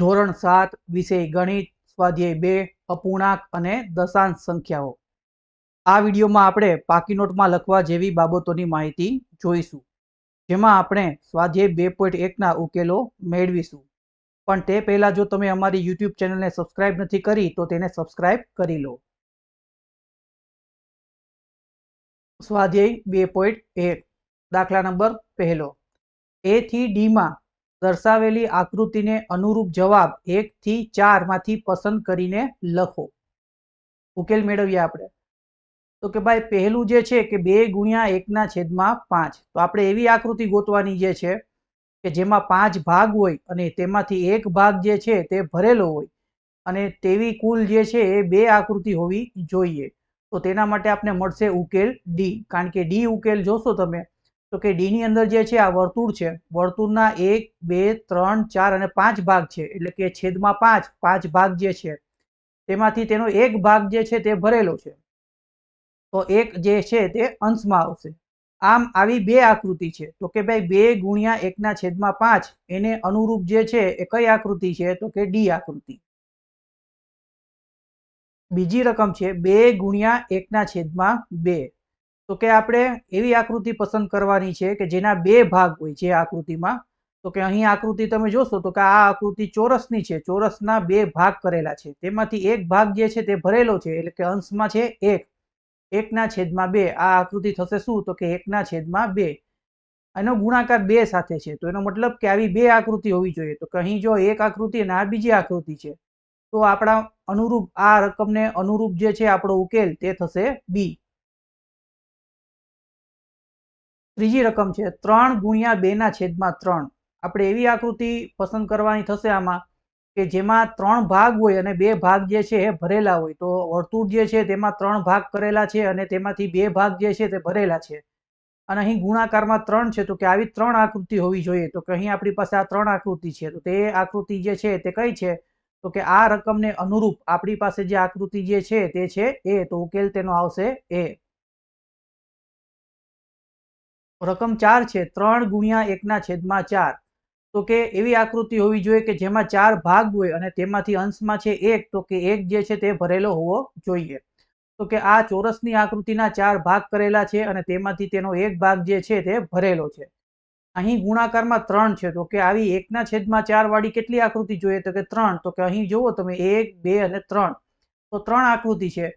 ધોરણ સાત વિષય ગણિત, સ્વાધ્યાય બે, અપૂર્ણાંક અને દશાંશ સંખ્યાઓ. આ વિડીયોમાં આપણે પાકી નોટમાં લખવા જેવી બાબતોની માહિતી જોઈશું, જેમાં આપણે સ્વાધ્યાય બે પોઈન્ટ એકના ઉકેલો મેળવીશું. પણ તે પહેલાં જો તમે અમારી યુટ્યુબ ચેનલને સબસ્ક્રાઇબ નથી કરી, તો તેને સબસ્ક્રાઇબ કરી લો. સ્વાધ્યાય બે પોઈન્ટ એક, દાખલા નંબર પહેલો. એથી ડીમાં દર્શાવેલી આકૃતિને અનુરૂપ જવાબ એક થી ચારમાંથી પસંદ કરીને લખો. ઉકેલ મેળવીએ આપણે. તો કે ભાઈ, પહેલું જે છે કે બે ગુણ્યા એકના છેદમાં પાંચ. તો આપણે એવી આકૃતિ ગોતવાની જે છે કે જેમાં પાંચ ભાગ હોય અને તેમાંથી એક ભાગ જે છે તે ભરેલો હોય અને તેવી કુલ જે છે એ બે આકૃતિ હોવી જોઈએ. તો તેના માટે આપણે મળશે ઉકેલ ડી. કારણ કે ડી ઉકેલ જોશો તમે તો કે ડીની અંદર જે છે આ વર્તુળ છે, વર્તુળના એક, બે, ત્રણ, ચાર અને પાંચ ભાગ છે. એટલે કે છેદમાં પાંચ પાંચ ભાગ જે છે, તેમાંથી તેનો એક ભાગ જે છે તે ભરેલો છે. તો એક જે છે તે અંશમાં આવશે. આમ આવી બે આકૃતિ છે. તો કે ભાઈ બે ગુણ્યા એકના છેદમાં પાંચ, એને અનુરૂપ જે છે એ કઈ આકૃતિ છે? તો કે ડી આકૃતિ. બીજી રકમ છે બે ગુણ્યા એકના છેદમાં બે. તો કે આપણે એવી આકૃતિ પસંદ કરવાની છે કે જેના બે ભાગ હોય છે આકૃતિમાં. તો કે અહીં આકૃતિ તમે જોશો તો કે આ આકૃતિ ચોરસની છે. ચોરસના બે ભાગ કરેલા છે. તેમાંથી એક ભાગ જે છે તે ભરેલો છે એટલે કે અંશમાં છે એક. એકના છેદમાં બે. આ આકૃતિ થશે શું? તો કે એકના છેદમાં બે. એનો ગુણાકાર બે સાથે છે. તો એનો મતલબ કે આવી બે આકૃતિ હોવી જોઈએ. તો કે અહીં જો એક આકૃતિ અને આ બીજી આકૃતિ છે. તો આપણા અનુરૂપ આ રકમને અનુરૂપ જે છે આપણો ઉકેલ તે થશે બી. ત્રીજી રકમ છે, ત્રણ ગુણ્યા બેના છેદમાં ત્રણ. આપણે એવી આકૃતિ પસંદ કરવાની થશે આમાં કે જેમાં ત્રણ ભાગ હોય અને બે ભાગ જે છે એ ભરેલા હોય. તો વર્તુળ જે છે તેમાં ત્રણ ભાગ કરેલા છે અને તેમાંથી બે ભાગ જે છે તે ભરેલા છે. અને અહીં ગુણાકારમાં ત્રણ છે, તો કે આવી ત્રણ આકૃતિ હોવી જોઈએ. તો કે અહીં આપણી પાસે આ ત્રણ આકૃતિ છે, તો તે આકૃતિ જે છે તે કઈ છે? તો કે આ રકમને અનુરૂપ આપણી પાસે જે આકૃતિ જે છે તે છે એ. તો ઉકેલ તેનો આવશે એ. રકમ ચાર છે, ત્રણ ગુણ્યા એકના છેદમાં ચાર. તો કે એવી આકૃતિ હોવી જોઈએ કે જેમાં ચાર ભાગ હોય અને તેમાંથી અંશમાં છે એક, તો કે એક જે છે તે ભરેલો હોવો જોઈએ. તો કે આ ચોરસની આકૃતિના ચાર ભાગ કરેલા છે અને તેમાંથી તેનો એક ભાગ જે છે તે ભરેલો છે. અહીં ગુણાકારમાં ત્રણ છે, તો કે આવી એકના છેદમાં ચાર વાળી કેટલી આકૃતિ જોઈએ? તો કે ત્રણ. તો કે અહીં જુઓ તમે, એક, બે અને ત્રણ. તો ત્રણ આકૃતિ છે.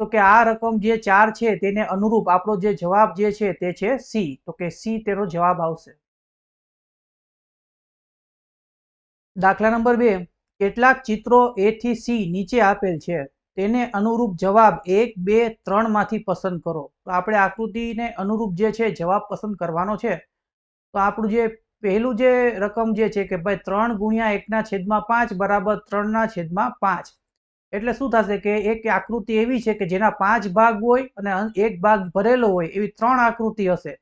તો કે આ રકમ જે ચાર છે તેને અનુરૂપ આપણો જે જવાબ જે છે તે છે સી. તો કે સી તેનો જવાબ આવશે. દાખલા નંબર બે. કેટલાક ચિત્રો એ થી સી નીચે આપેલ છે. તેને અનુરૂપ જવાબ એક, બે, ત્રણમાંથી પસંદ કરો. તો આપણે આકૃતિને અનુરૂપ જે છે જવાબ પસંદ કરવાનો છે. તો આપણું જે પહેલું જે રકમ જે છે કે ભાઈ ત્રણ ગુણ્યા એકના છેદમાં પાંચ બરાબર ત્રણના છેદમાં પાંચ. એટલે શું થશે કે એક આકૃતિ એવી છે કે જેના પાંચ ભાગ હોય અને એક ભાગ ભરેલો હોય એવી ત્રણ આકૃતિ હશે.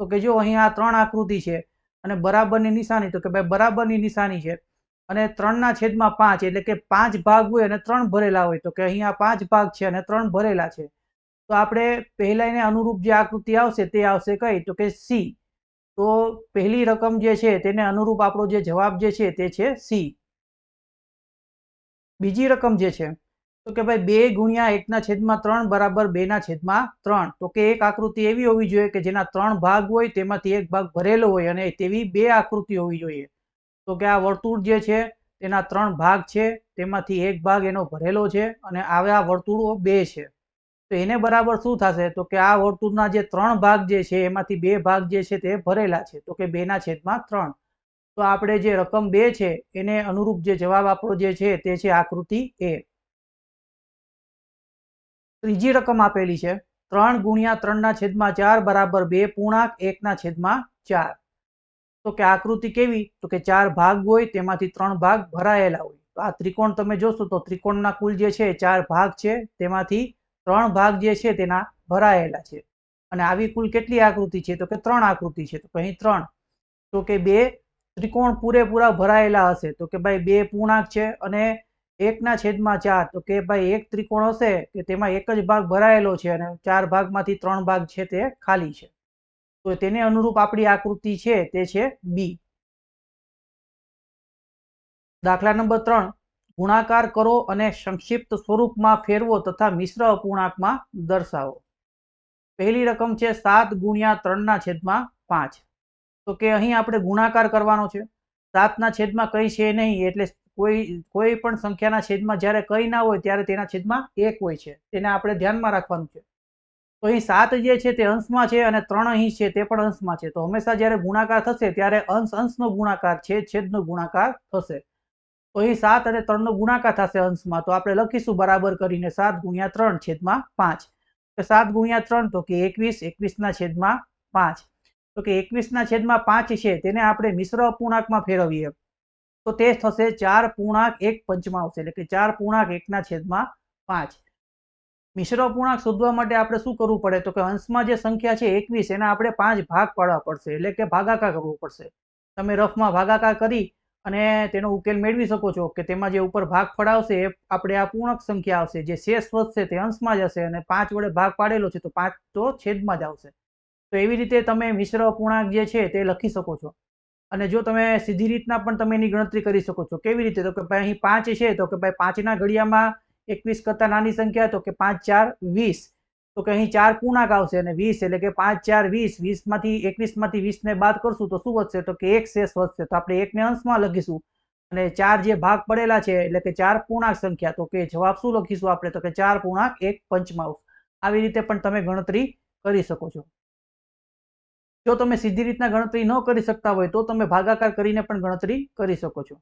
તો કે જો અહીં આ ત્રણ આકૃતિ છે અને બરાબરની નિશાની, તો કે ભાઈ બરાબરની નિશાની છે અને ત્રણના છેદમાં પાંચ એટલે કે પાંચ ભાગ હોય અને ત્રણ ભરેલા હોય, તો કે અહીંયા પાંચ ભાગ છે અને ત્રણ ભરેલા છે. તો આપણે પહેલા એને અનુરૂપ જે આકૃતિ આવશે તે આવશે કઈ? તો કે સી. તો પહેલી રકમ જે છે તેને અનુરૂપ આપણો જે જવાબ જે છે તે છે સી. બીજી રકમ જે છે, તો કે ભાઈ બે ગુણ્યા એકના છેદમાં ત્રણ બરાબર બેના છેદમાં ત્રણ, તો કે એક આકૃતિ એવી હોવી જોઈએ કે જેના ત્રણ ભાગ હોય તેમાંથી એક ભાગ ભરેલો હોય અને તેવી બે આકૃતિ હોવી જોઈએ. તો કે આ વર્તુળ જે છે, તેના ત્રણ ભાગ છે, તેમાંથી એક ભાગ એનો ભરેલો છે અને આવા વર્તુળો બે છે. તો એને બરાબર શું થશે? તો કે આ વર્તુળના જે ત્રણ ભાગ જે છે, એમાંથી બે ભાગ જે છે તે ભરેલા છે, તો કે બેના છેદમાં ત્રણ. તો આપણે જે રકમ બે છે, એને અનુરૂપ જે જવાબ આપણો જે છે, તે છે આકૃતિ એ. ત્રીજી રકમ આપેલી છે, ત્રણ ગુણ્યા ત્રણના છેદમાં ચાર બરાબર બે પૂર્ણાંક એકના છેદમાં ચાર. તો કે આકૃતિ કેવી? તો કે ચાર ભાગ હોય તેમાંથી ત્રણ ભાગ ભરાયેલા હોય. તો આ ત્રિકોણ તમે જોશો તો ત્રિકોણના કુલ જે છે ચાર ભાગ છે, તેમાંથી ત્રણ ભાગ જે છે, તેના ભરાયેલા છે. અને આવી કુલ કેટલી આકૃતિ છે? તો કે ત્રણ આકૃતિ છે. તો અહીં ત્રણ. તો કે બે ત્રિકોણ પૂરેપૂરા ભરાયેલા હશે. તો કે ભાઈ બે પૂર્ણાંક છે અને એકના છેદમાં ચાર. તો કે ભાઈ એક ત્રિકોણ હશે કે તેમાં એક જ ભાગ ભરાયેલો છે અને ચાર ભાગમાંથી ત્રણ ભાગ છે તે ખાલી છે. તો તેને અનુરૂપ આપણી આકૃતિ છે તે છે બી દાખલા નંબર ત્રણ. ગુણાકાર કરો અને સંક્ષિપ્ત સ્વરૂપમાં ફેરવો તથા મિશ્ર અપૂર્ણાંકમાં દર્શાવો. પહેલી રકમ છે સાત ગુણ્યા ત્રણના છેદમાં પાંચ. તો કે અહીં આપણે ગુણાકાર કરવાનો છે. સાતના છેદમાં કઈ છે નહીં, એટલે કોઈ કોઈ પણ સંખ્યાના છેદમાં જ્યારે કઈ ના હોય ત્યારે તેના છેદમાં એક હોય છે. તેને આપણે ધ્યાનમાં રાખવાનું છે. તો અહીં સાત જે છે તે અંશમાં છે અને ત્રણ અહીં છે તે પણ અંશમાં છે. તો હંમેશા જ્યારે ગુણાકાર થશે ત્યારે અંશ અંશનો ગુણાકાર, છેદ છેદનો ગુણાકાર થશે. તો અહીં સાત અને ત્રણનો ગુણાકાર થશે અંશમાં. તો આપણે લખીશું બરાબર કરીને સાત ગુણ્યા ત્રણ છેદમાં પાંચ. સાત ગુણ્યા ત્રણ તો કે એકવીસ, એકવીસના છેદમાં પાંચ. તો કે એકવીસના છેદમાં પાંચ છે, તેને આપણે મિશ્ર અપૂર્ણાંકમાં ફેરવીએ. તો તે થશે ચાર પૂર્ણાંક એક પંચમાં આવશે, એટલે કે ચાર પૂર્ણાંક એકના છેદમાં પાંચ. મિશ્ર પૂર્ણાંક શોધવા માટે આપણે શું કરવું પડે? તો કે અંશમાં જે સંખ્યા છે એકવીસ, એના આપણે પાંચ ભાગ પાડવા પડશે, એટલે કે ભાગાકાર કરવો પડશે. તમે રફમાં ભાગાકાર કરી અને તેનો ઉકેલ મેળવી શકો છો કે તેમાં જે ઉપર ભાગ પડાવશે એ આપણે આ પૂર્ણક સંખ્યા આવશે. જે શેષ વધશે તે અંશમાં જ હશે અને પાંચ વડે ભાગ પાડેલો છે તો પાંચ તો છેદમાં જ આવશે. તો એવી રીતે તમે મિશ્ર અપૂર્ણાંક જે છે તે લખી શકો છો. અને જો તમે સીધી રીતના પણ તમે એની ગણતરી કરી શકો છો. કેવી રીતે? તો કે ભાઈ અહીં પાંચ છે, તો કે ભાઈ પાંચના ઘડિયામાં એકવીસ કરતાં નાની સંખ્યા, તો કે પાંચ, ચાર, વીસ. તો કે અહીં ચાર પૂર્ણાંક આવશે અને વીસ એટલે કે પાંચ, ચાર, વીસ. વીસમાંથી એકવીસમાંથી વીસને બાદ કરશું તો શું વધશે? તો કે એક શેષ વધશે. તો આપણે એકને અંશમાં લખીશું. અને ચાર જે ભાગ પડેલા છે, એટલે કે ચાર પૂર્ણાંક સંખ્યા, તો કે જવાબ શું લખીશું આપણે? તો કે ચાર પૂર્ણાંક એક પંચમાં આવી રીતે પણ તમે ગણતરી કરી શકો છો. જો તમે સીધી રીતના ગણતરી ન કરી શકતા હોય, તો તમે ભાગાકાર કરીને પણ ગણતરી કરી શકો છો.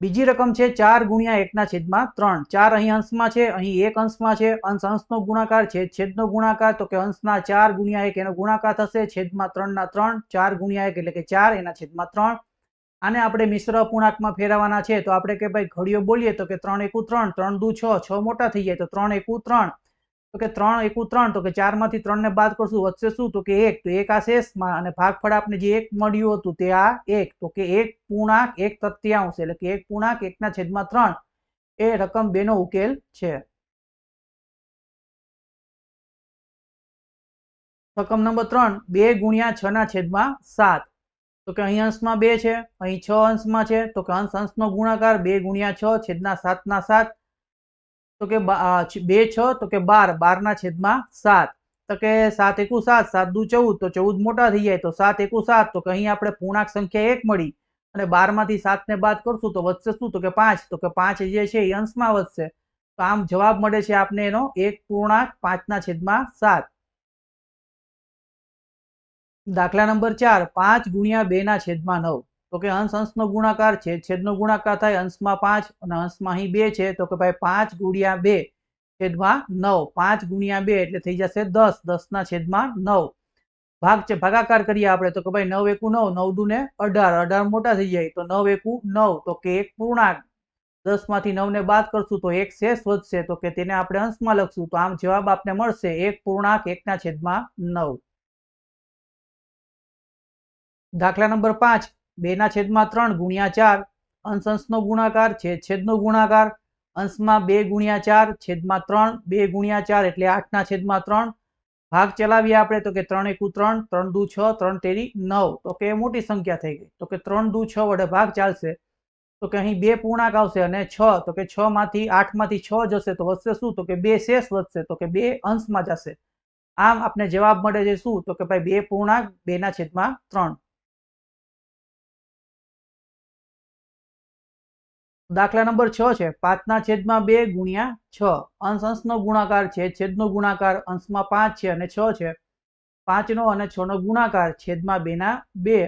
બીજી રકમ છે ચાર ગુણ્યા એકના છેદમાં ત્રણ. ચાર અહીં અંશમાં છે, અહીં એક અંશમાં છે. અંશ અંશનો ગુણાકાર છેદનો ગુણાકાર, તો કે અંશના ચાર ગુણ્યા એક એનો ગુણાકાર થશે, છેદમાં ત્રણના ત્રણ, ચાર ગુણ્યા એક એટલે કે ચાર એના છેદમાં ત્રણ. આને આપણે મિશ્ર અપૂર્ણાંકમાં ફેરવવાના છે, તો આપણે કે ભાઈ ઘડીઓ બોલીએ તો કે ત્રણ એકુ ત્રણ ત્રણ દુ છ છ મોટા થઈ જાય તો ત્રણ એકુ ત્રણ. તો કે ત્રણ, એકુ ત્રણ, તો કે ચારમાંથી ત્રણને બાદ કરશું. વધશે શું? તો કે એક. તો એક આ શેષમાં અને ભાગફળ આપને જે એક મળ્યું હતું તે આ એક. તો કે એક પૂર્ણાંક, એક તત્યાંશ. એટલે કે એક પૂર્ણાંક, એકના છેદમાં ત્રણ એ રકમ બેનો ઉકેલ છે. રકમ નંબર ત્રણ, બે ગુણ્યા છ ના છેદમાં સાત. તો કે અહીં અંશમાં બે છે, અહીં છ અંશમાં છે. તો કે અંશ અંશનો ગુણાકાર, બે ગુણ્યા છ છેદના સાતના સાત. તો કે બે છ તો કે બાર. બારના છેદમાં સાત. તો કે સાત એકુ સાત સાત દુ ચૌદ. તો ચૌદ મોટા થઈ જાય તો સાત એકુ સાત. તો અહીં આપણે પૂર્ણાંક સંખ્યા એક મળી. અને બારમાંથી સાતને બાદ કરશું તો વધશે શું? તો કે પાંચ. તો કે પાંચ જે છે એ અંશમાં વધશે. તો આમ જવાબ મળે છે આપને એનો એક પૂર્ણાંક પાંચના છેદમાં સાત. દાખલા નંબર ચાર. પાંચ ગુણ્યા બે ના છેદમાં નવ. તો કે અંશ અંશનો ગુણાકાર છે, છેદનો ગુણાકાર થાય, અંશમાં પાંચ અને અંશમાં અહીં બે છે, તો કે ભાઈ પાંચ ગુણ્યા બે છેદમાં નવ. પાંચ ગુણ્યા બે એટલે થઈ જશે દસ. દસના છેદમાં નવ. ભાગ છે, ભાગાકાર કરીએ આપણે, તો કે ભાઈ નવ એકુ નવ નવ દુ ને અઢાર. અઢાર મોટા થઈ જાય, તો નવ એકુ નવ, તો કે એક પૂર્ણાંક. દસમાંથી નવ ને બાદ કરશું, તો એક શેષ વધશે તો કે તેને આપણે અંશમાં લખશું, તો આમ જવાબ આપને મળશે, એક પૂર્ણાંક, એકના છેદમાં નવ. દાખલા નંબર પાંચ. બે ના છેદમાં ત્રણ ગુણ્યા ચાર અંશ અંશનો ગુણાકાર, છેદ છેદનો ગુણાકાર, અંશમાં બે ગુણ્યા ચાર, છેદમાં ત્રણ, બે ગુણ્યા ચાર એટલે આઠના છેદમાં ત્રણ. ભાગ ચલાવીએ આપણે તો કે ત્રણ એકુ ત્રણ ત્રણ દુ છ, ત્રણ તેરી નવ. તો કે મોટી સંખ્યા થઈ ગઈ. તો કે ત્રણ દુ છ વડે ભાગ ચાલશે. તો કે અહીં બે પૂર્ણાંક આવશે અને છ. તો કે છ માંથી આઠમાંથી છ જશે તો વધશે શું? તો કે બે શેષ વધશે. તો કે બે અંશમાં જશે. આમ આપને જવાબ મળે છે શું? તો કે ભાઈ બે પૂર્ણાંક, બેના છેદમાં ત્રણ. દાખલા નંબર છ છે. પાંચના છેદમાં બે ગુણ્યા છ. અંશ અંશનો ગુણાકાર છે. છેદનો ગુણાકાર અંશમાં પાંચ છે અને છ છે. પાંચનો અને છનો ગુણાકાર છેદમાં બેના બે.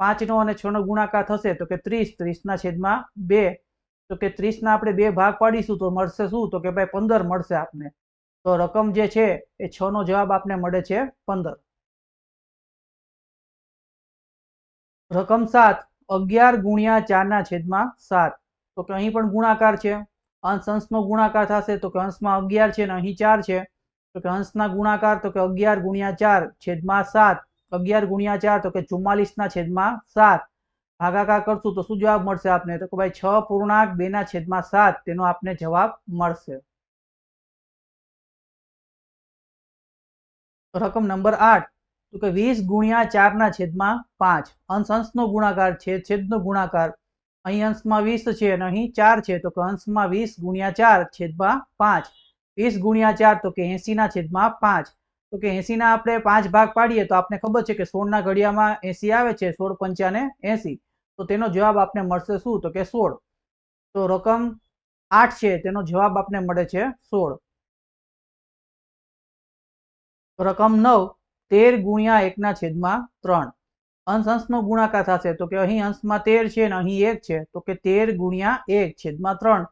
પાંચનો અને છનો ગુણાકાર થશે તો કે ત્રીસ. ત્રીસના છેદમાં બે. તો કે ત્રીસના આપણે બે ભાગ પાડીશું તો મળશે શું? તો કે ભાઈ પંદર મળશે આપને. તો રકમ જે છે એ છનો જવાબ આપને મળે છે પંદર. રકમ સાત. અગિયાર ગુણ્યા ચારના છેદમાં સાત. તો કે અહીં પણ ગુણાકાર છે. અંશ અંશનો ગુણાકાર થશે તો કે અંશમાં અગિયાર છે અને અહીં ચાર છે. તો કે અંશના ગુણાકાર તો કે અગિયાર ગુણ્યા ચાર છેદમાં સાત. અગિયાર ગુણ્યા ચાર તો કે ચુમ્માલીસના છેદમાં સાત. ભાગાકાર કરશું તો શું જવાબ મળશે આપને? તો કે ભાઈ છ પૂર્ણાંક બેના છેદમાં સાત તેનો આપને જવાબ મળશે. રકમ નંબર આઠ. તો કે વીસ ગુણ્યા ચારના છેદમાં પાંચ. અંશ અંશનો ગુણાકાર છેદ છેદનો ગુણાકાર અહીં અંશમાં વીસ છે અને અહીં ચાર છે, તો કે અંશમાં વીસ ગુણ્યા ચાર છેદમાં પાંચ. વીસ ગુણ્યા ચાર તો કે એંસીના છેદમાં પાંચ. તો કે એંસીના આપણે પાંચ ભાગ પાડીએ તો આપણે ખબર છે કે સોળના ઘડિયામાં એંસી આવે છે, સોળ પંચાને એંસી તો તેનો જવાબ આપને મળશે શું? તો કે સોળ. તો રકમ આઠ છે, તેનો જવાબ આપને મળે છે સોળ. રકમ નવ, તેર ગુણ્યા એકના છેદમાં ત્રણ. અંશ અંશનો ગુણાકાર થશે. તો કે અહીં અંશમાં તેર છે અને અહીં એક છે. તો કે તેર ગુણ્યા એક છેદમાં ત્રણ.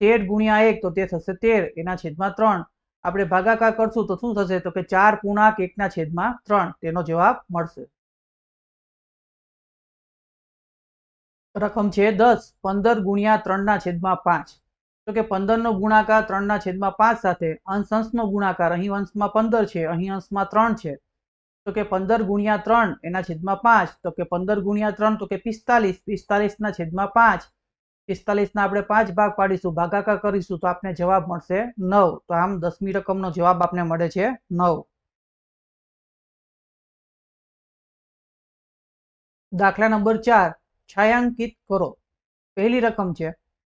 તેર ગુણ્યા એક તો તે થશે તેર. એના છેદમાં ત્રણ. આપણે ભાગાકાર કરશું તો શું થશે? તો કે ચાર પૂર્ણાંક એકના છેદમાં ત્રણ. તેનો જવાબ મળશે. રકમ છે દસ. પંદર ગુણ્યા ત્રણના છેદમાં પાંચ. તો કે પંદરનો ગુણાકાર ત્રણના છેદમાં પાંચ સાથે અંશ અંશનો ગુણાકાર. અહીં અંશમાં પંદર છે, અહીં અંશમાં ત્રણ છે. તો કે પંદર ગુણ્યા ત્રણ એના છેદમાં પાંચ, તો કે પંદર ગુણ્યા ત્રણ તો કે પિસ્તાલીસ, પિસ્તાલીસના છેદમાં પાંચ. પિસ્તાલીસના આપણે પાંચ ભાગ પાડીશું, ભાગાકાર કરીશું તો આપને જવાબ મળશે નવ. તો આમ દસમી રકમનો જવાબ આપને મળે છે નવ. દાખલા નંબર ચાર, છાયાંકિત કરો. પહેલી રકમ છે,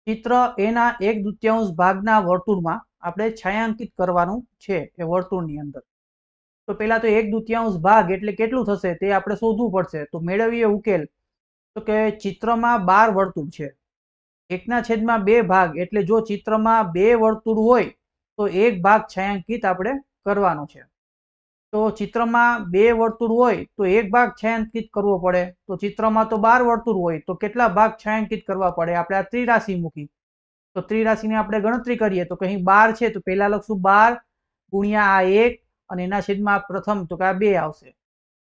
ચિત્ર એના એક દૃત્યાંશ ભાગના વર્તુળમાં આપણે છાયાંકિત કરવાનું છે એ વર્તુળની અંદર. તો પહેલા તો એક દુતિયાંશ ભાગ એટલે કેટલું થશે તે આપણે શોધવું પડશે. તો મેળવીએ ઉકેલ. તો કે ચિત્રમાં બાર વર્તુળ છે. એકના છેદમાં બે ભાગ એટલે જો ચિત્રમાં બે વર્તુળ હોય, તો એક ભાગ છાયાંકિત આપણે કરવાનો છે. તો ચિત્રમાં બે વર્તુળ હોય, તો એક ભાગ છાયાંકિત કરવો પડે. તો ચિત્રમાં તો બાર વર્તુળ હોય, તો કેટલા ભાગ છાયાંકિત કરવા પડે? આપણે આ ત્રિરાશિ મૂકી. તો ત્રિરાશિની આપણે ગણતરી કરીએ. તો અહીં બાર છે, તો પહેલાં લખશું બાર ગુણ્યા આ એક અને એના છેદમાં પ્રથમ તો કે આ બે આવશે.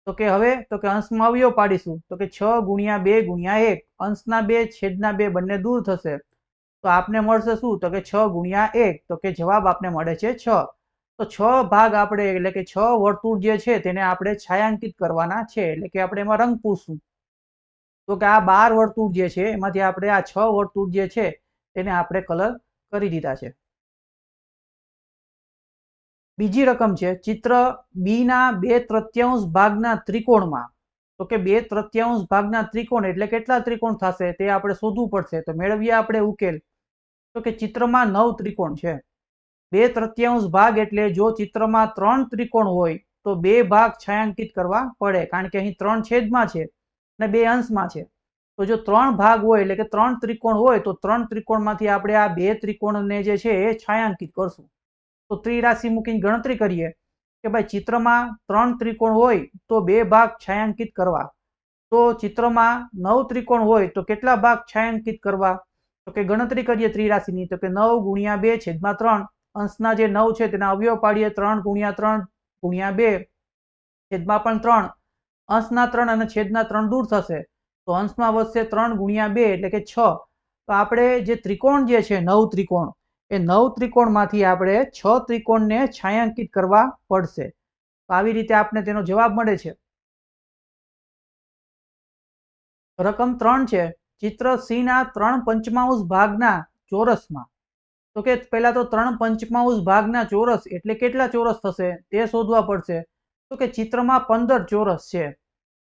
તો કે હવે તો કે અંશમાં અવયવ પાડીશું. તો કે છ ગુણ્યા બે ગુણ્યા એક. અંશના બે, છેદના બે બંને દૂર થશે. તો આપને મળશે શું? તો કે છ ગુણ્યા એક. તો કે જવાબ આપને મળે છે છ. તો છ ભાગ આપણે એટલે કે છ વર્તુળ જે છે તેને આપણે છાયાંકિત કરવાના છે. એટલે કે આપણે એમાં રંગ પૂરશું તો કે આ બાર વર્તુળ જે છે, એમાંથી આપણે આ છ વર્તુળ જે છે, તેને આપણે કલર કરી દીધા છે. બીજી રકમ છે, ચિત્ર બી ના બે તૃત્યાંશ ભાગના ત્રિકોણમાં. તો કે બે તૃત્યાંશ ભાગના ત્રિકોણ એટલે કેટલા ત્રિકોણ થશે તે આપણે શોધવું પડશે. તો મેળવીએ આપણે ઉકેલ. તો કે ચિત્રમાં નવ ત્રિકોણ છે. બે તૃત્યાંશ ભાગ એટલે જો ચિત્રમાં ત્રણ ત્રિકોણ હોય, તો બે ભાગ છાયાંકિત કરવા પડે, કારણ કે અહીં ત્રણ છેદમાં છે અને બે અંશમાં છે. તો જો ત્રણ ભાગ હોય એટલે કે ત્રણ ત્રિકોણ હોય, તો ત્રણ ત્રિકોણમાંથી આપણે આ બે ત્રિકોણને જે છે એ છાયાંકિત કરશું. તો ત્રિરાશિ મૂકીને ગણતરી કરીએ કે ભાઈ ચિત્રમાં ત્રણ ત્રિકોણ હોય તો બે ભાગ છાયાંકિત કરવા. તો ચિત્રમાં નવ ત્રિકોણ હોય તો કેટલા ભાગ છાયાંકિત કરવા? તો કે ગણતરી કરીએ ત્રિરાશિની. તો કે નવ ગુણ્યા બે છેદમાં ત્રણ. અંશના જે નવ છે તેના અવયવ પાડીએ ત્રણ ગુણ્યા ત્રણ ગુણ્યા બે છેદમાં પણ ત્રણ. અંશના ત્રણ અને છેદના ત્રણ દૂર થશે. તો અંશમાં વધશે ત્રણ ગુણ્યા બે એટલે કે છ. તો આપણે જે ત્રિકોણ જે છે નવ ત્રિકોણ એ નવ ત્રિકોણમાંથી આપણે છ ત્રિકોણને છાંયાંકિત કરવા પડશે. તો આવી રીતે આપણે તેનો જવાબ મળે છે. રકમ ત્રણ છે. ચિત્ર સી ના ત્રણ પંચમાંશ ભાગના ચોરસમાં. તો કે પહેલા તો ત્રણ પંચમાંશ ભાગના ચોરસ એટલે કેટલા ચોરસ થશે? તે શોધવા પડશે. તો કે ચિત્રમાં પંદર ચોરસ છે.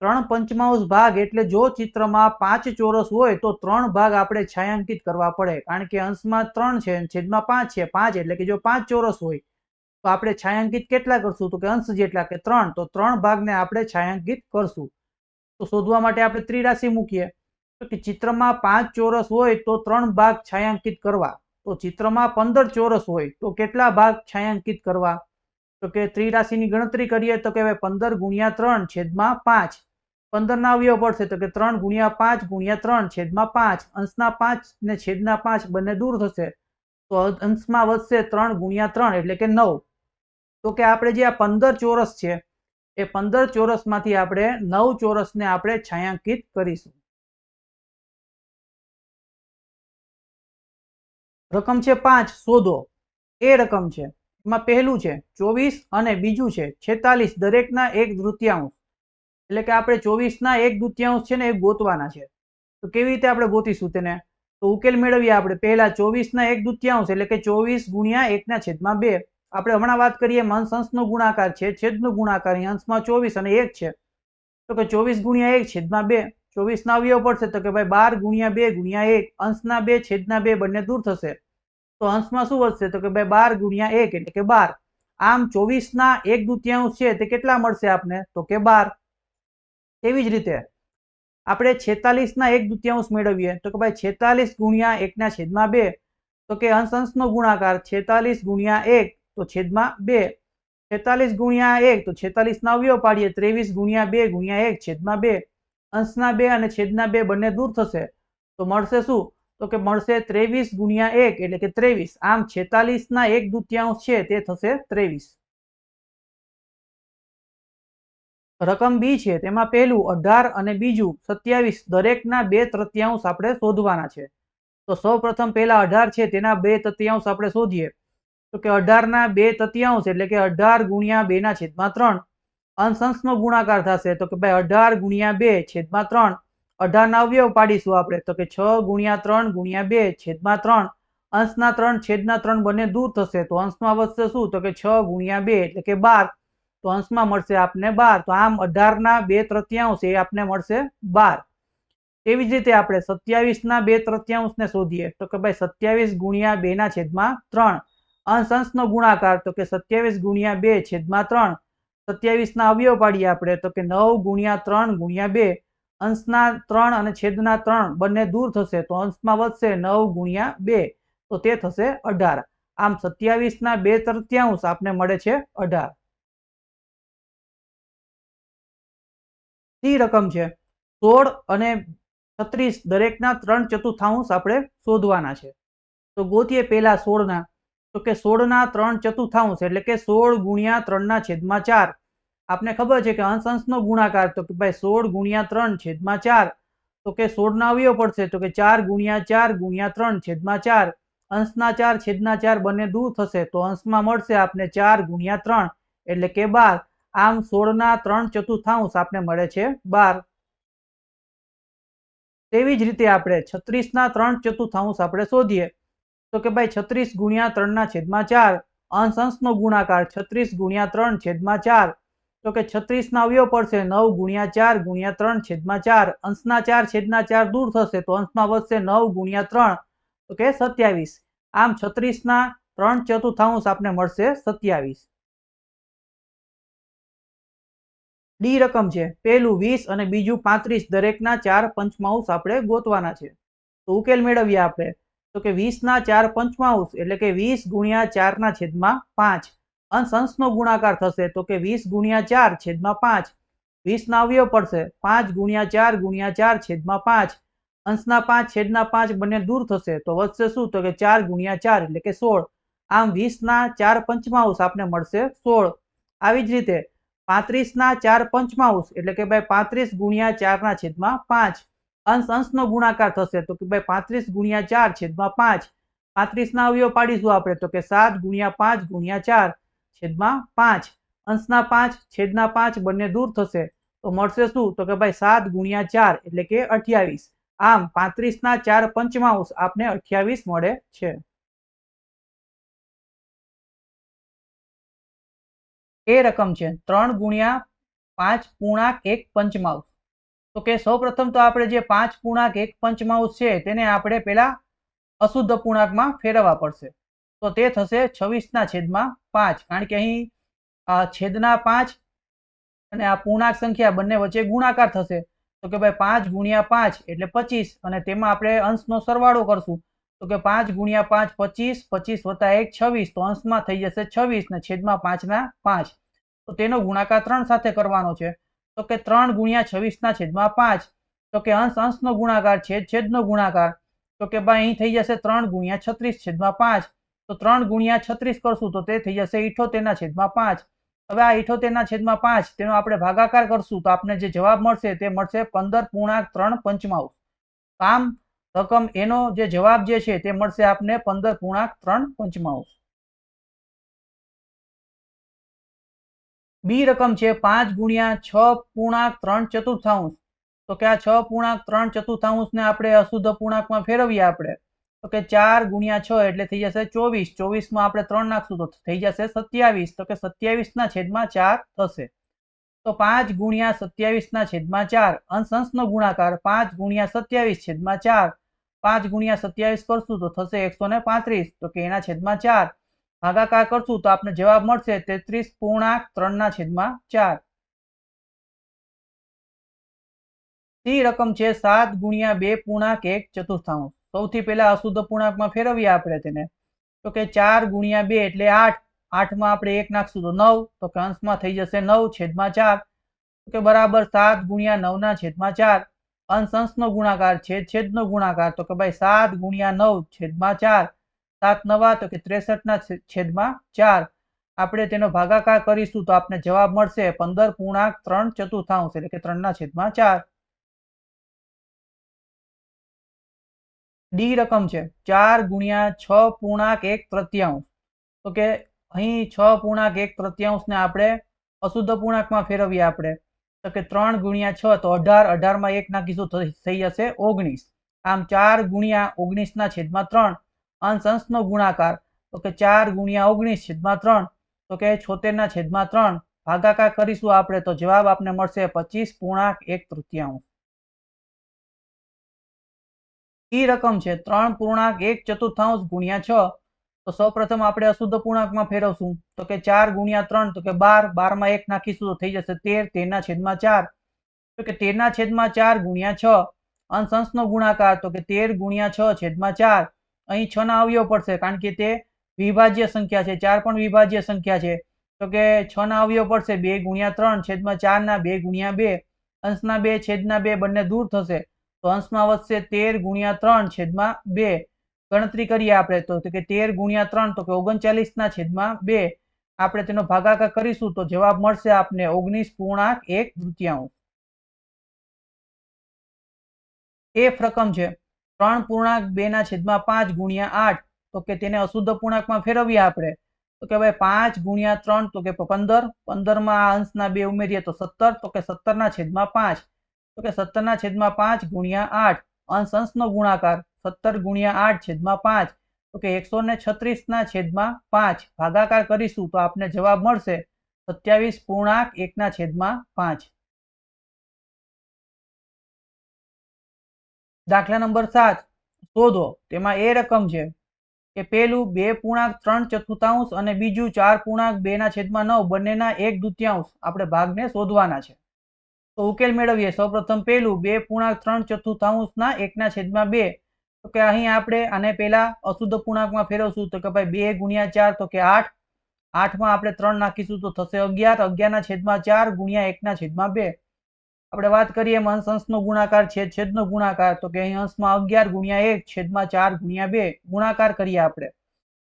ત્રણ પંચમાંશ ભાગ એટલે જો ચિત્રમાં પાંચ ચોરસ હોય તો ત્રણ ભાગ આપણે છાયાંકિત કરવા પડે. કારણ કે અંશમાં ત્રણ છે છેદમાં પાંચ છે. પાંચ એટલે કે જો પાંચ ચોરસ હોય, તો આપણે છાયાંકિત કેટલા કરશું? તો કે અંશ જેટલા કે ત્રણ. તો ત્રણ ભાગને આપણે છાયાંકિત કરશું. તો શોધવા માટે આપણે ત્રિરાશિ મૂકીએ. તો કે ચિત્રમાં પાંચ ચોરસ હોય તો ત્રણ ભાગ છાયાંકિત કરવા. તો ચિત્રમાં પંદર ચોરસ હોય તો કેટલા ભાગ છાયાંકિત કરવા? તો કે ત્રિરાશિની ગણતરી કરીએ તો કે પંદર ગુણ્યા ત્રણ છેદમાં પાંચ. પંદરના અવયવ પડશે તો કે ત્રણ ગુણ્યા પાંચ ગુણ્યા ત્રણ છેદમાં પાંચ. અંશના પાંચ ને છેદના પાંચ બંને દૂર થશે. તો અંશમાં વધશે ત્રણ ગુણ્યા ત્રણ એટલે કે નવ. તો કે આપણે જે આ પંદર ચોરસ છે, એ પંદર ચોરસમાંથી આપણે નવ ચોરસને આપણે છાયાંકિત કરીશું. રકમ છે પાંચ, શોધો. એ રકમ છે. એમાં પહેલું છે ચોવીસ અને બીજું છે છેતાલીસ, દરેકના એક તૃતીયાંશ. એટલે કે આપણે ચોવીસના એક તૃતીયાંશ છે ને એ ગોતવાના છે. તો કેવી રીતે આપણે ગોતીશું તેને? તો ઉકેલ મેળવીએ આપણે. પહેલા ચોવીસના એક તૃતીયાંશ એટલે કે ચોવીસ ગુણ્યા એકના છેદમાં બે. આપણે હમણાં વાત કરીએ અંશ અંશનો ગુણાકાર છે, છેદનો ગુણાકાર. અંશમાં ચોવીસ અને એક છે. તો કે ચોવીસ ગુણ્યા એક છેદમાં બે. ચોવીસના અવયવ પડશે તો કે ભાઈ બાર ગુણ્યા બે ગુણ્યા એક. અંશના બે, છેદના બે બંને દૂર થશે. તો અંશમાં શું વધશે? તો કે ભાઈ બાર ગુણ્યા એક એટલે કે બાર. આમ ચોવીસના એક દુત્યાંશ છે તે કેટલા મળશે આપને? તો કે બાર. તેવી જ રીતે આપણે છેતાલીસના એક દુત્યાંશ મેળવીએ તો કે ભાઈ છેતાલીસ ગુણ્યા એકના છેદમાં બે તો કે અંશ અંશનો ગુણાકાર છેતાલીસ ગુણ્યા એક તો છેદમાં બે. છેતાલીસ ગુણ્યા એક તો છેતાલીસના અવયવ પાડીએ ત્રેવીસ ગુણ્યા બે ગુણ્યા એક છેદમાં બે. અંશના બે અને છેદના બે બંને દૂર થશે તો મળશે શું? તો કે મળશે ત્રેવીસ ગુણ્યા એક એટલે કે ત્રેવીસ. આમ છેતાલીસના એક દુત્યાંશ છે તે થશે ત્રેવીસ. રકમ બી છે, તેમાં પહેલું અઢાર અને બીજું સત્યાવીસ દરેકના બે તૃતીયાંશ આપણે શોધવાના છે. તો સૌ પ્રથમ પહેલા અઢાર છે, તેના બે તૃતીયાંશ આપણે શોધીએ. તો કે અઢારના બે તૃતીયાંશ એટલે કે અઢાર ગુણ્યા બેના છેદમાં ત્રણ. અંશંશનો ગુણાકાર થશે, તો કે ભાઈ અઢાર ગુણ્યા બે છેદમાં ત્રણ. અઢારના અવયવ પાડીશું આપણે, તો કે છ ગુણ્યા ત્રણ ગુણ્યા બે છેદમાં ત્રણ. અંશના ત્રણ છેદના ત્રણ બંને દૂર થશે, તો અંશમાં વધશે શું? તો કે છ ગુણ્યા બે એટલે કે બાર. તો અંશમાં મળશે આપને બાર. તો આમ અઢારના બે તૃતીયાંશ એ આપને મળશે બાર. એવી જ રીતે આપણે સત્યાવીસના બે તૃતીયાંશને શોધીએ. તો કે ભાઈ સત્યાવીસ ગુણ્યા બે ના છેદમાં ત્રણ. અંશ અંશનો ગુણાકાર તો કે સત્યાવીસ ગુણ્યા બે છેદમાં ત્રણ. સત્યાવીસના અવયવ પાડીએ આપણે તો કે નવ ગુણ્યા ત્રણ ગુણ્યા બે. અંશના ત્રણ અને છેદના ત્રણ બંને દૂર થશે તો અંશમાં વધશે નવ ગુણ્યા બે. તો તે થશે અઢાર. આમ સત્યાવીસના બે તૃતીયાંશ આપને મળે છે અઢાર. સી રકમ છે. સોળ અને છત્રીસ દરેકના ત્રણ ચતુર્થાંશ આપણે શોધવાના છે. તો ગોતીએ પહેલા સોળના. તો કે સોળના ત્રણ ચતુર્થાંશ એટલે કે સોળ ગુણ્યા ત્રણના છેદમાં ચાર. આપને ખબર છે કે અંશ અંશનો ગુણાકાર તો કે ભાઈ સોળ ગુણ્યા ત્રણ છેદમાં ચાર. તો કે સોળના અવયવ પડશે તો કે ચાર ગુણ્યા ચાર ગુણ્યા ત્રણ છેદમાં ચાર. અંશના ચાર છેદના ચાર બંને દૂર થશે તો અંશમાં મળશે આપને ચાર ગુણ્યા ત્રણ એટલે કે બાર. આમ સોળના ત્રણ ચતુર્થાંશ આપને મળે છે બાર. તેવી જ રીતે આપણે છત્રીસના ત્રણ ચતુર્થાંશ આપણે શોધીએ. તો કે ભાઈ છત્રીસ ગુણ્યા ત્રણના છેદમાં ચાર. અંશ અંશનો ગુણાકાર છત્રીસ ગુણ્યા ત્રણ છેદમાં ચાર. તો કે છત્રીસના અવયવ પડશે નવ ગુણ્યા ચાર ગુણ્યા ત્રણ છેદમાં ચાર. અંશના ચાર છેદના ચાર દૂર થશે તો અંશમાં વધશે નવ ગુણ્યા ત્રણ. તો કે સત્યાવીસ. આમ છત્રીસના ત્રણ ચતુર્થાંશ આપને મળશે સત્યાવીસ. ડી રકમ છે. પહેલું વીસ અને બીજું પાંત્રીસ. દરેકના ચાર પંચમાંશ આપણે ગોતવાના છે. તો ઉકેલ મેળવીએ આપણે. તો કે વીસના ચાર પંચમાંશ એટલે કે વીસ ગુણ્યા ચારના છેદમાં પાંચ. અંશ અંશનો ગુણાકાર થશે તો કે વીસ ગુણ્યા ચાર છેદમાં પાંચ. વીસના અવયવ પડશે. પાંચ ગુણ્યા ચાર ગુણ્યા ચાર છેદમાં પાંચ. અંશના પાંચ છેદના પાંચ બંને દૂર થશે. તો વધશે શું? તો કે ચાર ગુણ્યા ચાર એટલે કે સોળ. આમ વીસના ચાર પંચમાંશ આપને મળશે સોળ. આવી જ રીતે પાંત્રીસના ચાર પંચમાંશ, એટલે કે ભાઈ પાંત્રીસ ગુણ્યા ચારના છેદમાં પાંચ. અંશ, અંશનો ગુણાકાર થશે તો કે ભાઈ પાંત્રીસ ગુણ્યા ચાર છેદમાં પાંચ. પાંત્રીસના અવયવ પાડીશું આપણે તો કે સાત ગુણ્યા પાંચ ગુણ્યા ચાર છેદમાં પાંચ. અંશના પાંચ, છેદના પાંચ બંને દૂર થશે તો મળશે શું? તો કે ભાઈ સાત ગુણ્યા ચાર, એટલે કે અઠ્યાવીસ. આમ પાંત્રીસના ચાર પંચમાંશ આપને અઠ્યાવીસ મળે છે. એ રકમ છે. ત્રણ ગુણ્યા પાંચ પૂર્ણાંક એક પંચમાંશ. તો કે સૌ પ્રથમ તો આપણે જે પાંચ પૂર્ણાંક એક પંચમાંશ છે તેને આપણે પેલા અશુદ્ધ પૂર્ણાંકમાં ફેરવવા પડશે. તો તે થશે છવ્વીસના છેદમાં પાંચ. કારણ કે અહીં છેદના પાંચ અને આ પૂર્ણાંક સંખ્યા બંને વચ્ચે ગુણાકાર થશે. તો કે ભાઈ પાંચ ગુણ્યા પાંચ એટલે પચીસ. અને તેમાં આપણે અંશનો સરવાળો કરશું. તો કે પાંચ ગુણ્યા પાંચ પચીસ પચીસ વત્તા એક છવ્વીસ, તો અંશમાં થઈ જશે છવ્વીસ ને છેદમાં પાંચના પાંચ. તો તેનો ગુણાકાર ત્રણ સાથે કરવાનો છે. તો કે ત્રણ ગુણ્યા છવ્વીસના છેદમાં પાંચ. તો કે અંશ, અંશનો ગુણાકાર, છેદ, છેદનો ગુણાકાર. તો કે ભાઈ, અહીં થઈ જશે ત્રણ ગુણ્યા છત્રીસ છેદમાં પાંચ. તો ત્રણ ગુણ્યા છત્રીસ કરશું તો તે થઈ જશે ઇઠોતેરના છેદમાં પાંચ. હવે આ ઇઠોતેરના છેદમાં પાંચ, તેનો આપણે ભાગાકાર કરશું તો આપણે જે જવાબ મળશે તે મળશે પંદર પૂર્ણાંક ત્રણ પંચમાઉસ. આમ રકમ એનો જે જવાબ જે છે તે મળશે આપને પંદર પૂર્ણાંક ત્રણ પંચમાંશ. બી રકમ છે પાંચ ગુણ્યા છ પૂર્ણાંક ત્રણ ચતુર્થાંશ. તો કે આ છ પૂર્ણાંક ત્રણ ચતુર્થાંશ ને આપણે અશુદ્ધ પૂર્ણાંકમાં ફેરવીએ આપણે. તો કે ચાર ગુણ્યા છ એટલે થઈ જશે ચોવીસ. ચોવીસમાં આપણે ત્રણ નાખશું તો થઈ જશે સત્યાવીસ. તો કે સત્યાવીસના છેદમાં ચાર થશે. તો પાંચ ગુણ્યા સત્યાવીસના છેદમાં ચાર. અંશ અંશનો ગુણાકાર પાંચ ગુણ્યા સત્યાવીસ છેદમાં ચાર. પાંચ ગુણ્યા સત્યાવીસ કરશું તો થશે એકસો ને પાંત્રીસ. તો કે એના છેદમાં ચાર. ભાગાકાર કરશું તો આપણે જવાબ મળશે તેત્રીસ પૂર્ણાંક ત્રણના છેદમાં ચાર. સી રકમ છે સાત ગુણ્યા બે પૂર્ણાંક એક ચતુર્થાંશ. સૌથી પહેલા અશુદ્ધ પૂર્ણાંકમાં ફેરવીએ આપણે તેને. તો કે ચાર ગુણ્યા બે એટલે આઠ. આઠમાં આપણે એક નાખશું તો નવ. તો કે અંશમાં થઈ જશે નવ છેદમાં ચાર. તો કે બરાબર સાત ગુણ્યા નવના છેદમાં ચાર. અંશ ગુણાકાર, છેદ, છેદનો ગુણાકાર. તો કે ભાઈ સાત ગુણ્યા નવ, છેદમાં ચાર. સાત નવા, તો કે ત્રેસઠના છેદમાં ચાર. આપણે તેનો ભાગાકાર કરીશું તો આપણે જવાબ મળશે પંદર પૂર્ણાંક ત્રણ ચતુર્થાંશ, એટલે કે ત્રણના છેદમાં ચાર. ડી રકમ છે. ચાર ગુણ્યા છ પૂર્ણાંક એક તૃતીયાંશ. તો કે અહીં છ પૂર્ણાંક એક તૃતીયાંશને આપણે અશુદ્ધ પૂર્ણાંકમાં ફેરવીએ આપણે. તો કે ત્રણ ગુણ્યા છ તો અઢાર, અઢારમાં એક નાખીશું થઈ જશે ઓગણીસ. આમ ચાર ગુણ્યા ઓગણીસના છેદમાં ત્રણ અંશ અંશનો ગુણાકાર, તો કે ચાર ગુણ્યા ઓગણીસ છેદમાં ત્રણ, તો કે છોતેરના છેદમાં ત્રણ. ભાગાકાર કરીશું આપણે તો જવાબ આપને મળશે પચીસ પૂર્ણાંક એક તૃતીયાંશ. ઈ રકમ છે ત્રણ પૂર્ણાંક એક ચતુર્થાંશ ગુણ્યા છ તો સૌપ્રથમ આપણે અશુદ્ધ પૂર્ણાંકમાં ફેરવશું. તો કે ચાર ગુણ્યા ત્રણ, તો કે બાર. બારમાં એક નાખીશું તો થઈ જશે તેર. તેરના છેદમાં ચાર. તો કે તેરના છેદમાં ચાર ગુણ્યા છ. અંશ અંશનો ગુણાકાર, તો કે તેર ગુણ્યા છ છેદમાં ચાર. અહીં છ ના અવયવ પડશે, કારણ કે તે વિભાજ્ય સંખ્યા છે. ચાર પણ વિભાજ્ય સંખ્યા છે. તો કે છ ના અવયવ પડશે, બે ગુણ્યા ત્રણ છેદમાં ચાર ના, બે ગુણ્યા બે. અંશના બે, છેદના બે બંને દૂર થશે. તો અંશમાં વધશે તેર ગુણ્યા ત્રણ છેદમાં બે. ગણતરી કરીએ આપણે તો કે તેર ગુણ્યા ત્રણ તો કે ઓગણચાલીસ ના છેદમાં બે. આપણે તેનો ભાગાકાર કરીશું તો જવાબ મળશે આપને ઓગણીસ પૂર્ણાંક એક તૃતીયાંશ. એફ રકમ છે. ત્રણ પૂર્ણાંક બે ના છેદમાં પાંચ ગુણ્યા આઠ તો કે તેને અશુદ્ધ પૂર્ણાંકમાં ફેરવીએ આપણે. તો કે ભાઈ પાંચ ગુણ્યા ત્રણ તો કે પંદર. પંદરમાં આ અંશના બે ઉમેરીએ તો સત્તર. તો કે સત્તરના છેદમાં પાંચ. તો કે સત્તરના છેદમાં પાંચ ગુણ્યા આઠ. અંશ અંશનો ગુણાકાર. સત્તર ગુણ્યા આઠ છેદમાં પાંચ. તો કે એકસો ને છત્રીસના છેદમાં પાંચ. ભાગાકાર કરીશું તો આપને જવાબ મળશે સત્યાવીસ પૂર્ણાંક એકના છેદમાં પાંચ. દાખલા નંબર સાત. શોધો. તેમાં એ રકમ છે કે પેલું બે પૂર્ણાંક ત્રણ ચતુર્થાંશ અને બીજું ચાર પૂર્ણાંક બે ના છેદમાં નવ. બંનેના એક દુત્યાંશ. આપણે ભાગને શોધવાના છે. તો ઉકેલ મેળવીએ. સૌપ્રથમ પેલું બે પૂર્ણાંક ત્રણ ચતુર્થાંશના એકના છેદમાં બે. તો કે અહીં આપણે આને પહેલા અશુદ્ધ પૂર્ણાંકમાં ફેરવશું. તો કે ભાઈ બે ગુણ્યા ચાર તો કે આઠ. આઠમાં આપણે ત્રણ નાખીશું તો થશે અગિયાર. અગિયારના છેદમાં ચાર ગુણ્યા એકના છેદમાં બે. આપણે વાત કરીએ એમ અંશ અંશનો ગુણાકાર, છેદ છેદનો ગુણાકાર. તો કે અહીં અંશમાં અગિયાર ગુણ્યા એક, છેદમાં ચાર ગુણ્યા બે. ગુણાકાર કરીએ આપણે.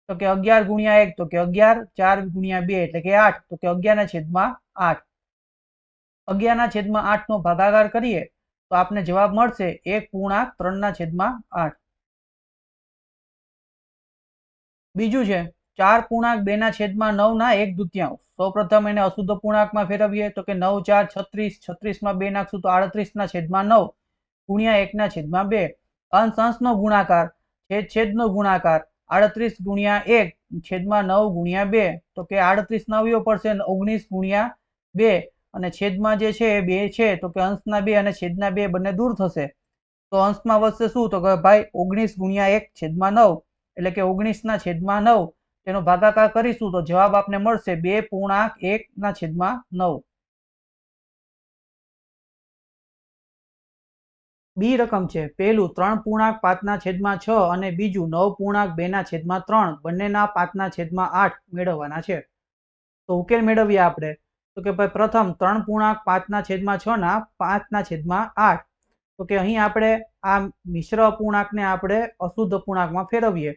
તો કે અગિયાર ગુણ્યા એક તો કે અગિયાર, ચાર ગુણ્યા બે એટલે કે આઠ. તો કે અગિયારના છેદમાં આઠ. અગિયારના છેદમાં આઠનો ભાગાકાર કરીએ તો આપને જવાબ મળશે એક પૂર્ણાંક ત્રણના છેદમાં આઠ. બીજું છે, ચાર પૂર્ણાંક બે ના છેદમાં નવ ના એક દુત્યાંશ. સૌપ્રથમ એને અશુદ્ધ પૂર્ણાંકમાં ફેરવીએ તો કે નવ ચાર છત્રીસ, છત્રીસમાં બે નાખશું તો આડત્રીસ ના છેદમાં નવ, ગુણ્યા એકના છેદમાં બે. અંશ અંશનો ગુણાકાર, છેદ છેદનો ગુણાકાર, આડત્રીસ ગુણ્યા એક, છેદમાં નવ ગુણ્યા બે. તો કે આડત્રીસ નવ્યો પડશે ઓગણીસ ગુણ્યા બે. અને છેદમાં જે છે એ બે છે, તો કે અંશના બે અને છેદના બે બંને દૂર થશે. તો અંશમાં વધશે શું? તો કે ભાઈ ઓગણીસ ગુણ્યા એક, છેદમાં નવ. એટલે કે ઓગણીસના છેદમાં નવ, તેનો ભાગાકાર કરીશું તો જવાબ આપને મળશે બે પૂર્ણાંક એક ના છેદમાં નવ. બી રકમ છે. પહેલું ત્રણ પૂર્ણાંક પાંચના છેદમાં છ અને બીજું નવ પૂર્ણાંક બે ના છેદમાં ત્રણ, બંનેના પાંચના છેદમાં આઠ મેળવવાના છે. તો ઉકેલ મેળવીએ આપણે. તો કે ભાઈ પ્રથમ ત્રણ પૂર્ણાંક પાંચના છેદમાં છ ના પાંચના છેદમાં આઠ. તો કે અહીં આપણે આ મિશ્ર અપૂર્ણાંકને આપણે અશુદ્ધ અપૂર્ણાંકમાં ફેરવીએ.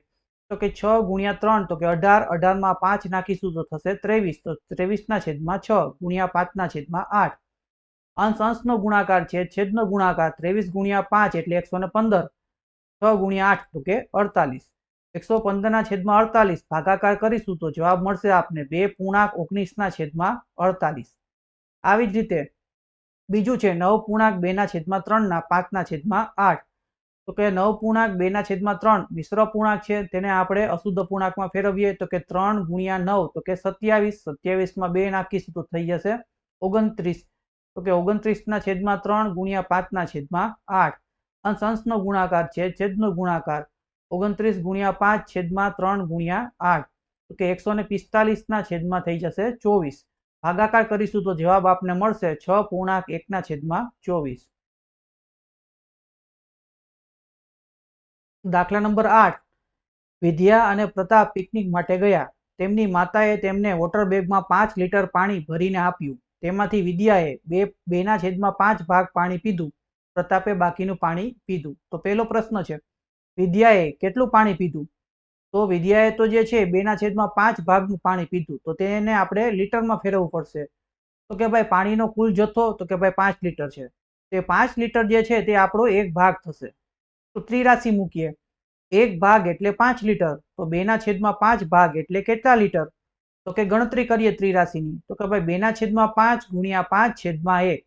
તો કે છ ગુણ્યા ત્રણ, તો કે અઢાર, અઢારમાં પાંચ નાખીશું તો થશે ત્રેવીસ, તો ત્રેવીસના છેદમાં છ ગુણ્યા પાંચના છેદમાં આઠ. અંશ અંશનો ગુણાકાર છે, છેદનો ગુણાકાર ત્રેવીસ ગુણ્યા પાંચ એટલે એકસો ને પંદર. છ ગુણ્યા આઠ તો કે અડતાલીસ. એકસો પંદરના છેદમાં અડતાલીસ, ભાગાકાર કરીશું તો જવાબ મળશે આપને બે પૂર્ણાંક ઓગણીસના છેદમાં અડતાલીસ. આવી જ રીતે બીજું છે નવ પૂર્ણાંક બેના છેદમાં ત્રણના પાંચના છેદમાં આઠ. તો કે નવ પૂર્ણાંક બેના છેદમાં ત્રણ મિશ્ર પૂર્ણાંક છે, તેને આપણે અશુદ્ધ પૂર્ણાંકમાં ફેરવીએ તો કે ત્રણ ગુણ્યા નવ, તો કે સત્યાવીસ. સત્યાવીસમાં બે નાખીશું તો થઈ જશે ઓગણત્રીસ. તો કે ઓગણત્રીસના છેદમાં ત્રણ ગુણ્યા પાંચના છેદમાં આઠ. અંશ, અંશનો ગુણાકાર છે, છેદનો ગુણાકાર ઓગણત્રીસ ગુણ્યા પાંચ છેદમાં ત્રણ ગુણ્યા આઠ. તો કે એકસો ને પિસ્તાલીસના છેદમાં થઈ જશે ચોવીસ. ભાગાકાર કરીશું તો જવાબ આપને મળશે છ પૂર્ણાંક એકના છેદમાં ચોવીસ. દાખલા નંબર આઠ. વિદ્યા અને પ્રતાપ પિકનિક માટે ગયા. તેમની માતાએ તેમને વોટર બેગમાં પાંચ લીટર પાણી ભરીને આપ્યું. તેમાંથી વિદ્યાએ બે, બેના છેદમાં પાંચ ભાગ પાણી પીધું. પ્રતાપે બાકીનું પાણી પીધું. તો પહેલો પ્રશ્ન છે. વિદ્યાએ કેટલું પાણી પીધું? તો વિદ્યાએ તો જે છે, બેના છેદમાં પાંચ ભાગનું પાણી પીધું. તો તેને આપણે લીટરમાં ફેરવવું પડશે. તો કે ભાઈ પાણીનો કુલ જથ્થો, તો કે ભાઈ પાંચ લીટર છે. તે પાંચ લીટર જે છે, તે આપણો એક ભાગ થશે. તો ત્રિરાશિ મૂકીએ. એક ભાગ એટલે પાંચ લીટર. તો બેના છેદમાં પાંચ ભાગ એટલે કેટલા લીટર? તો કે ગણતરી કરીએ ત્રિરાશિની. તો કે ભાઈ બેના છેદમાં પાંચ ગુણ્યા પાંચ છેદમાં એક.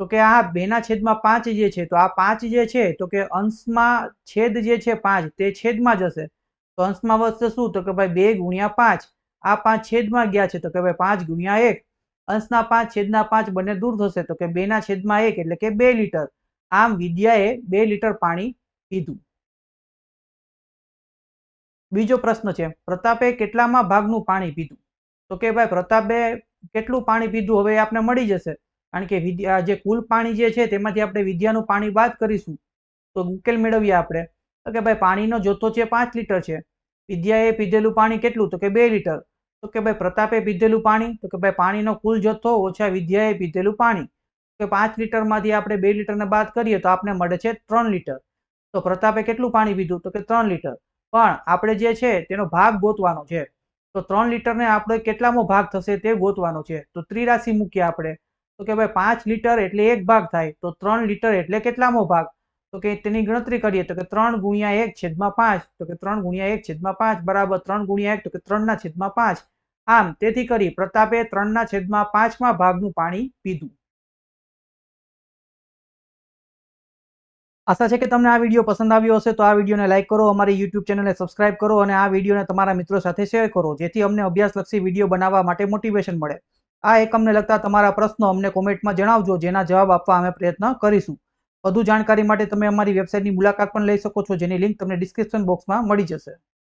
તો કે આ બેના છેદમાં પાંચ જે છે, તો આ પાંચ જે છે, તો કે અંશમાં છેદ જે છે પાંચ, તે છેદમાં જશે તો અંશમાં વધશે શું? તો કે ભાઈ બે ગુણ્યા પાંચ. આ પાંચ છેદમાં ગયા છે તો કે ભાઈ પાંચ ગુણ્યા એક. અંશના પાંચ છેદના પાંચ બંને દૂર થશે તો કે બેના છેદમાં એક એટલે કે બે લીટર. આમ વિદ્યાએ બે લીટર પાણી પીધું. બીજો પ્રશ્ન છે, પ્રતાપે કેટલામાં ભાગનું પાણી પીધું? તો કે ભાઈ પ્રતાપે કેટલું પાણી પીધું? હવે આપણે મળી જશે. કારણ કે વિદ્યા જે કુલ પાણી જે છે તેમાંથી આપણે વિદ્યાનું પાણી બાદ કરીશું. તો ઉકેલ મેળવીએ આપણે. તો કે ભાઈ પાણીનો જથ્થો છે પાંચ લીટર છે. વિદ્યાએ પીધેલું પાણી કેટલું? તો કે બે લીટર. તો કે ભાઈ પ્રતાપે પીધેલું પાણી? તો કે ભાઈ પાણીનો કુલ જથ્થો ઓછા વિદ્યાએ પીધેલું પાણી. કે પાંચ લીટરમાંથી આપણે બે લીટરને બાદ કરીએ તો આપણે મળે છે ત્રણ લીટર. તો પ્રતાપે કેટલું પાણી પીધું? તો કે ત્રણ લીટર. પણ આપણે જે છે તેનો ભાગ ગોતવાનો છે. તો ત્રણ લીટરને આપણે કેટલામો ભાગ થશે તે ગોતવાનો છે. તો ત્રિરાશી મૂકીએ આપણે. તો કે ભાઈ પાંચ લીટર એટલે એક ભાગ થાય. તો ત્રણ લીટર એટલે કેટલામો ભાગ? તો કે તેની ગણતરી કરીએ તો કે ત્રણ ગુણ્યા એક છેદમાં પાંચ, તો કે ત્રણ ગુણ્યા એક છેદમાં પાંચ, બરાબર ત્રણ ગુણ્યા એક તો કે ત્રણના છેદમાં પાંચ. આમ તેથી કરી પ્રતાપે ત્રણના છેદમાં પાંચમા ભાગનું પાણી પીધું. આશા છે કે તમને આ વીડિયો પસંદ આવ્યો હશે તો આ વિડીયોને લાઇક કરો, અમારી યુટ્યુબ ચેનલને સબસ્ક્રાઇબ કરો અને આ વિડીયોને તમારા મિત્રો સાથે શેર કરો, જેથી અમને અભ્યાસલક્ષી વીડિયો બનાવવા માટે મોટિવેશન મળે. આ એકમને લગતા તમારા પ્રશ્નો અમને કોમેન્ટમાં જણાવજો, જેના જવાબ આપવા અમે પ્રયત્ન કરીશું. વધુ જાણકારી માટે તમે અમારી વેબસાઇટની મુલાકાત પણ લઈ શકો છો, જેની લિંક તમને ડિસ્ક્રિપ્શન બોક્સમાં મળી જશે.